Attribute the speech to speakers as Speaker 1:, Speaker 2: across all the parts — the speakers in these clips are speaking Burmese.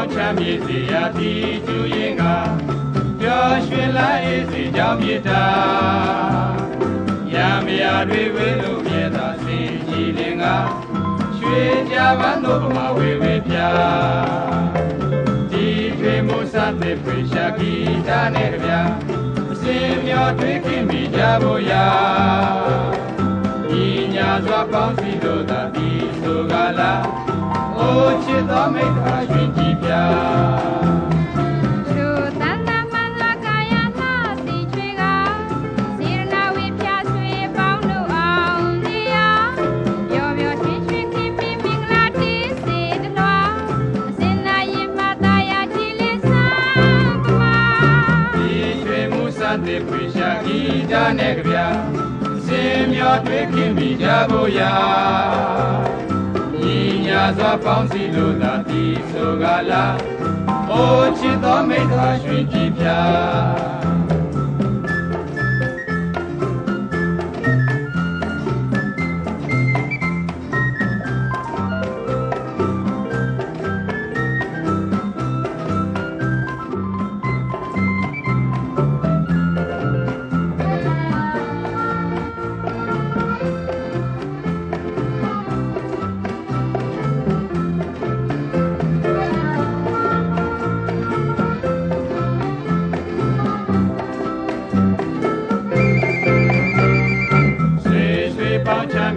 Speaker 1: င်းချမ်းမြေစီရသည်ကျူရင်ကပျော်ရွှင်လာအေးစီကြောင့်မြေတာရံမယာတွေဝေလို့မြဲသာစင်ကြည်လင်ကရွှေကြပန်းတို့ပမာဝေဝေပြဒီကျွေမိုးစတဲ့ပြေရှာကီတာနဲ့ကြဗျာအစင်မျောတွေးခင်မိကြဖို့ရာဤညာစွာပေါင်းစီတို့သာဒီဆိုကလာအိုချစ်သောမိ တ်သာရှင်ကြည်ပြ
Speaker 2: ရှုတန်တမန်လာကာယနာတိချွေကစေရနာဝိဖြာဆွေပေါင်းတို့အောင်နေရပျော်ပျော်ရွှင်ရွှင်ခင်မင်မင်္ဂလာတိစေတလွားအစင်နာရင်မသာယာကြည်လင်စံပမာ
Speaker 1: ဒီရွှေမှုစတဲ့ပြေရှာဂီတာနဲ့ကြဗျာစင်မျောတွေ့ခင်မိကြဖို့ရာညီညာ စွာပေါင်းစီလို့သာဒီဆိုကလာအိုချစ်သောမိတ်သာရွှင်ကြည်ပြ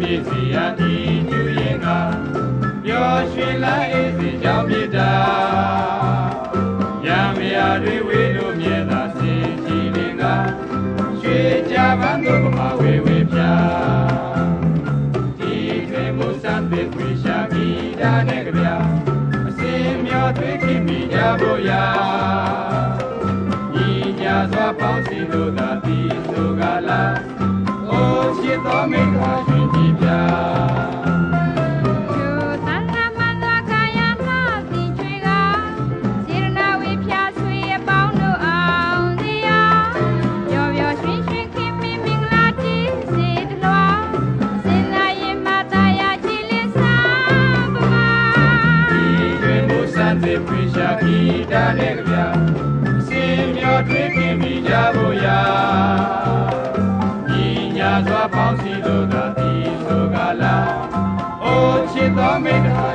Speaker 1: ပေါင်းချမ်းမြေစီရဒီညူရင်ကပျော်ရွှင်လာအေးစီကြောင့်မြေတာရံမယာတွေဝေလို့မြဲသာစင်ကြည်လင်ကရွှေကြပန်းတို့ပမာဝေဝေပြဒီထွေမှုစံပေခွေရှာကီတာနဲ့ကြဗျာအစင်မျောတွေးခင်မိကြဖို့ရာညီညာစွာပေါင်းစီလို့သာဒီဆိုကလာအိုချစ် စံတဲ့ပြေရှာခီတာနဲ့ကြဗျာစင်မျောတွေ့ခင်မိကြဖို့ရာညီညာစွာပေါင်းစီလို့သာဒီဆိုကလာအိုချစ်တော်မိခါ